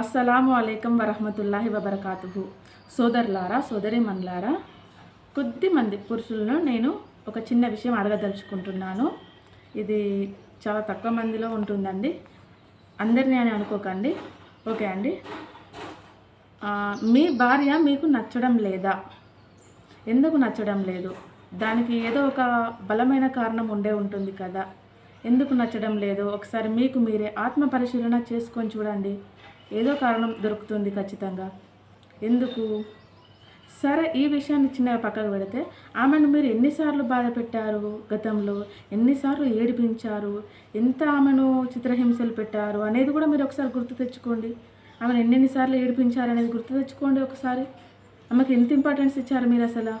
అస్సలాము అలైకం వరహమతుల్లాహి వబర్కాతుహు. సోదరులారా సోదరిమన్లారా కొద్ది మంది పురుషులను నేను ఒక చిన్న విషయం అడగదలుచుకుంటున్నాను. ఇది చాలా తక్కువ మందిలో ఉంటుందండి. అందరినీ అని అనుకోకండి. ఓకే అండి. మీ భార్య మీకు నచ్చడం లేదా? ఎందుకు నచ్చడం లేదు? దానికి ఏదో ఒక బలమైన కారణం ఉండే ఉంటుంది కదా. ఎందుకు నచ్చడం లేదు? ఒకసారి మీకు మీరే ఆత్మ పరిశీలన చేసుకొని చూడండి. ఏదో కారణం దొరుకుతుంది ఖచ్చితంగా. ఎందుకు? సరే ఈ విషయాన్ని చిన్నగా పక్కకు పెడితే ఆమెను మీరు ఎన్నిసార్లు బాధ పెట్టారు గతంలో? ఎన్నిసార్లు ఏడిపించారు? ఎంత ఆమెను చిత్రహింసలు పెట్టారు అనేది కూడా మీరు ఒకసారి గుర్తు తెచ్చుకోండి. ఆమెను ఎన్నెన్నిసార్లు ఏడిపించారు అనేది గుర్తు తెచ్చుకోండి ఒకసారి. ఆమెకి ఎంత ఇంపార్టెన్స్ ఇచ్చారు మీరు అసలు?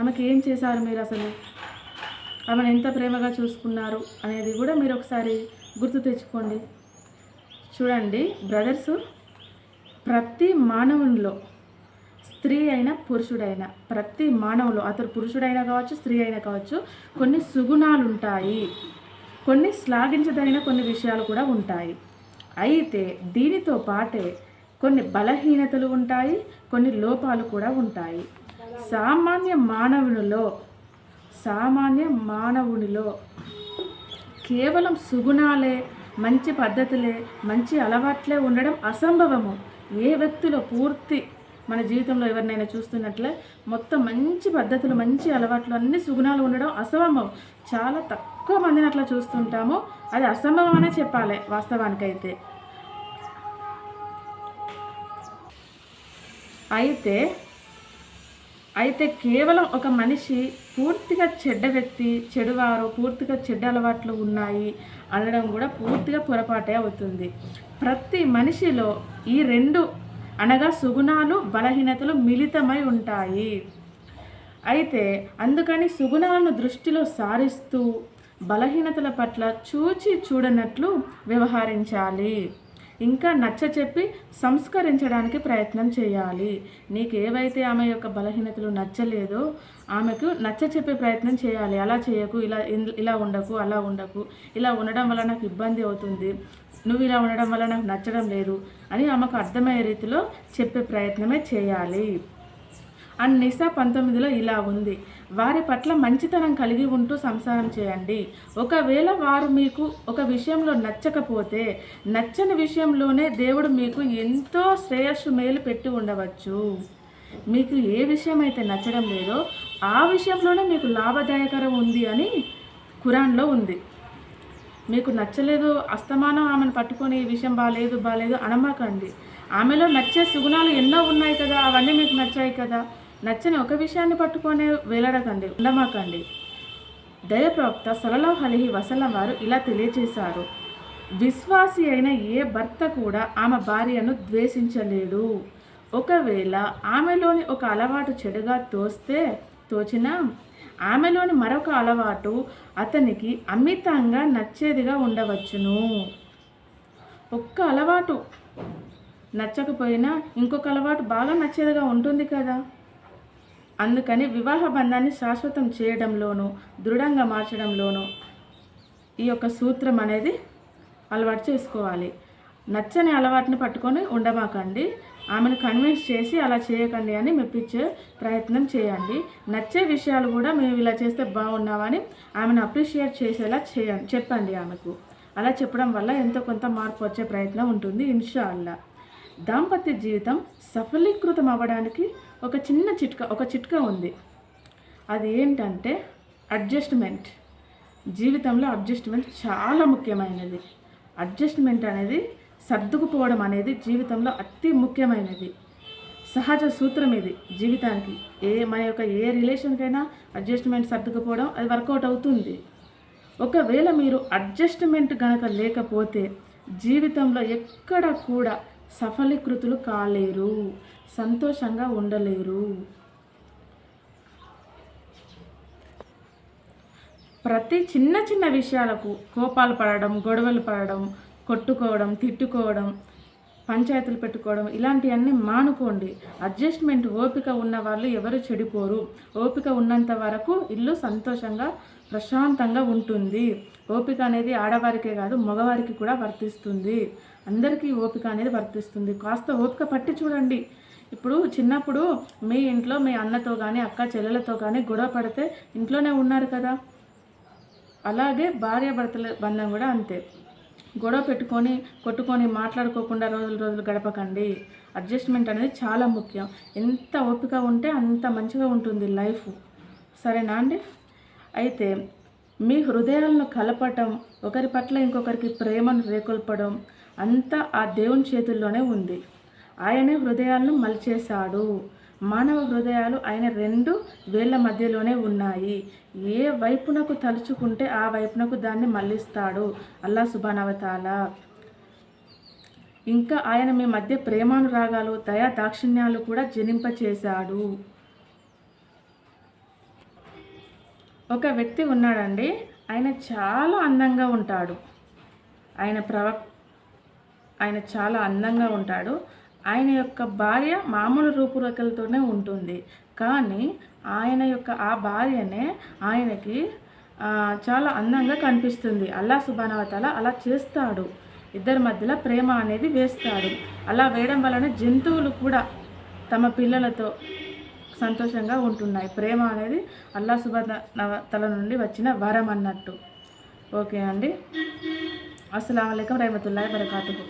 ఆమెకి ఏం చేశారు మీరు అసలు? ఆమెను ఎంత ప్రేమగా చూసుకున్నారు అనేది కూడా మీరు ఒకసారి గుర్తు తెచ్చుకోండి. చూడండి బ్రదర్సు ప్రతి మానవునిలో స్త్రీ అయినా పురుషుడైనా ప్రతి మానవులు అతడు పురుషుడైనా కావచ్చు స్త్రీ అయినా కావచ్చు కొన్ని సుగుణాలు ఉంటాయి కొన్ని శ్లాఘించదగిన కొన్ని విషయాలు కూడా ఉంటాయి. అయితే దీనితో పాటే కొన్ని బలహీనతలు ఉంటాయి కొన్ని లోపాలు కూడా ఉంటాయి. సామాన్య మానవునిలో సామాన్య మానవునిలో కేవలం సుగుణాలే మంచి పద్ధతులే మంచి అలవాట్లే ఉండడం అసంభవము. ఏ వ్యక్తిలో పూర్తి మన జీవితంలో ఎవరినైనా చూస్తున్నట్లే మొత్తం మంచి పద్ధతులు మంచి అలవాట్లు అన్ని సుగుణాలు ఉండడం అసంభవం. చాలా తక్కువ మందిని అట్లా చూస్తుంటాము. అది అసంభవం అనే చెప్పాలి వాస్తవానికైతే. అయితే అయితే కేవలం ఒక మనిషి పూర్తిగా చెడ్డ వ్యక్తి చెడువారు పూర్తిగా చెడ్డ అలవాట్లు ఉన్నాయి అనడం కూడా పూర్తిగా పొరపాటే అవుతుంది. ప్రతి మనిషిలో ఈ రెండు అనగా సుగుణాలు బలహీనతలు మిళితమై ఉంటాయి. అయితే అందుకని సుగుణాలను దృష్టిలో సారిస్తూ బలహీనతల పట్ల చూచి చూడనట్లు వ్యవహరించాలి. ఇంకా నచ్చ చెప్పి సంస్కరించడానికి ప్రయత్నం చేయాలి. నీకు ఏవైతే ఆమె యొక్క బలహీనతలు నచ్చలేదో ఆమెకు నచ్చ చెప్పే ప్రయత్నం చేయాలి. అలా చేయకు ఇలా ఇలా ఉండకు అలా ఉండకు. ఇలా ఉండడం వల్ల నాకు ఇబ్బంది అవుతుంది. నువ్వు ఇలా ఉండడం వల్ల నాకు నచ్చడం లేదు అని ఆమెకు అర్థమయ్యే రీతిలో చెప్పే ప్రయత్నమే చేయాలి. అండ్ నిసా పంతొమ్మిదిలో ఇలా ఉంది. వారి పట్ల మంచితనం కలిగి ఉంటూ సంసారం చేయండి. ఒకవేళ వారు మీకు ఒక విషయంలో నచ్చకపోతే నచ్చని విషయంలోనే దేవుడు మీకు ఎంతో శ్రేయస్సు మేలు పెట్టి ఉండవచ్చు. మీకు ఏ విషయం అయితే నచ్చడం లేదో ఆ విషయంలోనే మీకు లాభదాయకరం ఉంది అని ఖురాన్లో ఉంది. మీకు నచ్చలేదు అస్తమానం ఆమెను పట్టుకొని ఈ విషయం బాగాలేదు బాగాలేదు అనమాకండి. ఆమెలో నచ్చే సుగుణాలు ఎన్నో ఉన్నాయి కదా అవన్నీ మీకు నచ్చాయి కదా. నచ్చని ఒక విషయాన్ని పట్టుకొని వేలాడకండి ఉండమాకండి. దయప్రవక్త సలలో హలిహి వసలం వారు ఇలా తెలియజేశారు విశ్వాసి అయిన ఏ భర్త కూడా ఆమె భార్యను ద్వేషించలేడు. ఒకవేళ ఆమెలోని ఒక అలవాటు చెడుగా తోస్తే తోచినా ఆమెలోని మరొక అలవాటు అతనికి అమితంగా నచ్చేదిగా ఉండవచ్చును. ఒక్క అలవాటు నచ్చకపోయినా ఇంకొక అలవాటు బాగా నచ్చేదిగా ఉంటుంది కదా. అందుకని వివాహ బంధాన్ని శాశ్వతం చేయడంలోనూ దృఢంగా మార్చడంలోనూ ఈ యొక్క సూత్రం అనేది అలవాటు చేసుకోవాలి. నచ్చని అలవాటుని పట్టుకొని ఉండమాకండి. ఆమెను కన్విన్స్ చేసి అలా చేయకండి అని మెప్పించే ప్రయత్నం చేయండి. నచ్చే విషయాలు కూడా మేము ఇలా చేస్తే బాగున్నామని ఆమెను అప్రిషియేట్ చేసేలా చేయండి చెప్పండి ఆమెకు. అలా చెప్పడం వల్ల ఎంతో కొంత మార్పు వచ్చే ప్రయత్నం ఉంటుంది ఇన్షా అల్లా దాంపత్య జీవితం సఫలీకృతం అవ్వడానికి ఒక చిన్న చిట్కా ఒక చిట్కా ఉంది. అది ఏంటంటే అడ్జస్ట్మెంట్. జీవితంలో అడ్జస్ట్మెంట్ చాలా ముఖ్యమైనది. అడ్జస్ట్మెంట్ అనేది సర్దుకుపోవడం అనేది జీవితంలో అతి ముఖ్యమైనది. సహజ సూత్రం ఇది జీవితానికి. ఏ మన యొక్క ఏ రిలేషన్కైనా అడ్జస్ట్మెంట్ సర్దుకుపోవడం అది వర్కౌట్ అవుతుంది. ఒకవేళ మీరు అడ్జస్ట్మెంట్ కనుక లేకపోతే జీవితంలో ఎక్కడ కూడా సఫలీకృతులు కాలేరు సంతోషంగా ఉండలేరు. ప్రతి చిన్న చిన్న విషయాలకు కోపాలు పడడం గొడవలు పడడం కొట్టుకోవడం తిట్టుకోవడం పంచాయతీలు పెట్టుకోవడం ఇలాంటివన్నీ మానుకోండి. అడ్జస్ట్మెంట్ ఓపిక ఉన్న వాళ్ళు ఎవరు చెడిపోరు. ఓపిక ఉన్నంత వరకు ఇల్లు సంతోషంగా ప్రశాంతంగా ఉంటుంది. ఓపిక అనేది ఆడవారికే కాదు మగవారికి కూడా వర్తిస్తుంది. అందరికీ ఓపిక అనేది వర్తిస్తుంది. కాస్త ఓపిక పట్టి చూడండి. ఇప్పుడు చిన్నప్పుడు మీ ఇంట్లో మీ అన్నతో కానీ అక్క చెల్లెలతో కానీ గొడవ పడితే ఇంట్లోనే ఉన్నారు కదా. అలాగే భార్యాభర్తల బంధం కూడా అంతే. గొడవ పెట్టుకొని కొట్టుకొని మాట్లాడుకోకుండా రోజులు రోజులు గడపకండి. అడ్జస్ట్మెంట్ అనేది చాలా ముఖ్యం. ఎంత ఓపిక ఉంటే అంత మంచిగా ఉంటుంది లైఫ్. సరేనా అండి? అయితే మీ హృదయాలను కలపటం ఒకరి పట్ల ఇంకొకరికి ప్రేమను రేకొల్పడం అంతా ఆ దేవుని చేతుల్లోనే ఉంది. ఆయనే హృదయాలను మలిచేశాడు. మానవ హృదయాలు ఆయన రెండు వేళ్ళ మధ్యలోనే ఉన్నాయి. ఏ వైపునకు తలుచుకుంటే ఆ వైపునకు దాన్ని మళ్ళిస్తాడు. అల్లా సుబానవతాల ఇంకా ఆయన మీ మధ్య ప్రేమానురాగాలు దయా దాక్షిణ్యాలు కూడా జనింపచేశాడు. ఒక వ్యక్తి ఉన్నాడండి. ఆయన చాలా అందంగా ఉంటాడు. ఆయన ప్రవ ఆయన చాలా అందంగా ఉంటాడు. ఆయన యొక్క భార్య మామూలు రూపురేఖలతోనే ఉంటుంది. కానీ ఆయన యొక్క ఆ భార్యనే ఆయనకి చాలా అందంగా కనిపిస్తుంది. అల్లా సుబానవతల అలా చేస్తాడు. ఇద్దరి మధ్యలో ప్రేమ అనేది వేస్తాడు. అలా వేయడం వలన జంతువులు కూడా తమ పిల్లలతో సంతోషంగా ఉంటున్నాయి. ప్రేమ అనేది అల్లా సుబానవతల నుండి వచ్చిన వరం అన్నట్టు. ఓకే అండి. అస్సలం అయికం రహమతుల్లాhi వరకాతుహు